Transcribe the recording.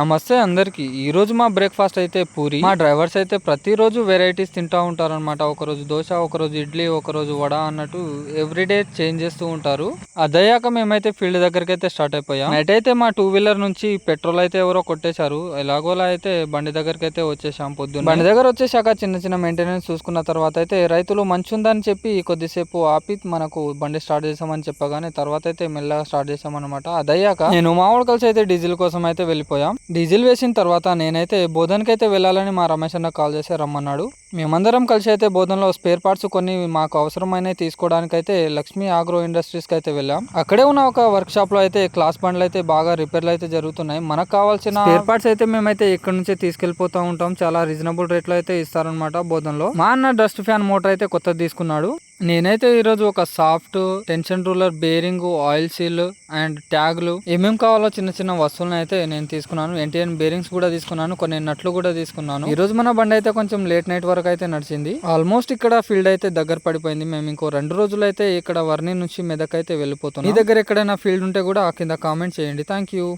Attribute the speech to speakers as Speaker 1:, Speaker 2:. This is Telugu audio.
Speaker 1: నమస్తే అందరికీ. ఈరోజు మా బ్రేక్ఫాస్ట్ అయితే పూరి. మా డ్రైవర్స్ అయితే ప్రతిరోజు వెరైటీస్ తింటూ ఉంటారు అనమాట ఒకరోజు దోశ ఒకరోజు ఇడ్లీ ఒకరోజు వడ అన్నట్టు ఎవ్రీడే చేంజ్ చేస్తూ ఉంటారు. అదయ్యాక మేమైతే ఫీల్డ్ దగ్గరికి అయితే స్టార్ట్ అయిపోయాం. నైట్ అయితే మా టూ వీలర్ నుంచి పెట్రోల్ అయితే ఎవరో కొట్టేశారు. ఎలాగోలా అయితే బండి దగ్గరికి అయితే వచ్చేసాం పొద్దున్న. బండి దగ్గర వచ్చేసాక చిన్న చిన్న మెయింటెనెన్స్ చూసుకున్న తర్వాత అయితే రైతులు మంచి ఉందని చెప్పి కొద్దిసేపు ఆపి మనకు బండి స్టార్ట్ చేసామని చెప్పగానే తర్వాత అయితే మెల్లగా స్టార్ట్ చేసామన్నమాట. అదయ్యాక నేను మామూలు కలిసి అయితే డీజిల్ కోసం అయితే వెళ్ళిపోయాం. డీజిల్ వేసిన తర్వాత నేనైతే బోధనకైతే అయితే వెళ్ళాలని మా రమేష్ అన్న కాల్ చేసి రమ్మన్నాడు. మేమందరం కలిసి అయితే బోధనలో స్పేర్ పార్ట్స్ కొన్ని మాకు అవసరమైన తీసుకోవడానికి అయితే లక్ష్మీ ఆగ్రో ఇండస్ట్రీస్కి అయితే వెళ్ళాం. అక్కడే ఉన్న ఒక వర్క్ షాప్లో అయితే క్లాస్ బండ్లు అయితే బాగా రిపేర్లు అయితే జరుగుతున్నాయి. మనకు కావాల్సిన స్పేర్ పార్ట్స్ అయితే మేమైతే ఇక్కడ నుంచే తీసుకెళ్ళిపోతూ ఉంటాం. చాలా రీజనబుల్ రేట్లో అయితే ఇస్తారనమాట బోధనలో. మా అన్న డస్ట్ ఫ్యాన్ మోటార్ అయితే కొత్తది తీసుకున్నాడు. నేనైతే ఈరోజు ఒక soft tension roller bearing oil seal and ట్యాగ్లు ఏమేమి కావాలో చిన్న చిన్న వస్తువులను అయితే నేను తీసుకున్నాను. ఎన్టీఎన్ బేరింగ్స్ కూడా తీసుకున్నాను కొన్ని నట్లు కూడా తీసుకున్నాను. ఈ రోజు మన బండి అయితే కొంచెం లేట్ నైట్ వరకు అయితే నడిచింది. ఆల్మోస్ట్ ఇక్కడ ఫీల్డ్ అయితే దగ్గర పడిపోయింది. మేము ఇంకో రెండు రోజులు అయితే ఇక్కడ వర్ణి నుంచి మెదక్ అయితే వెళ్ళిపోతున్నాం. మీ దగ్గర ఎక్కడైనా ఫీల్డ్ ఉంటే కూడా కింద కామెంట్ చేయండి. Thank you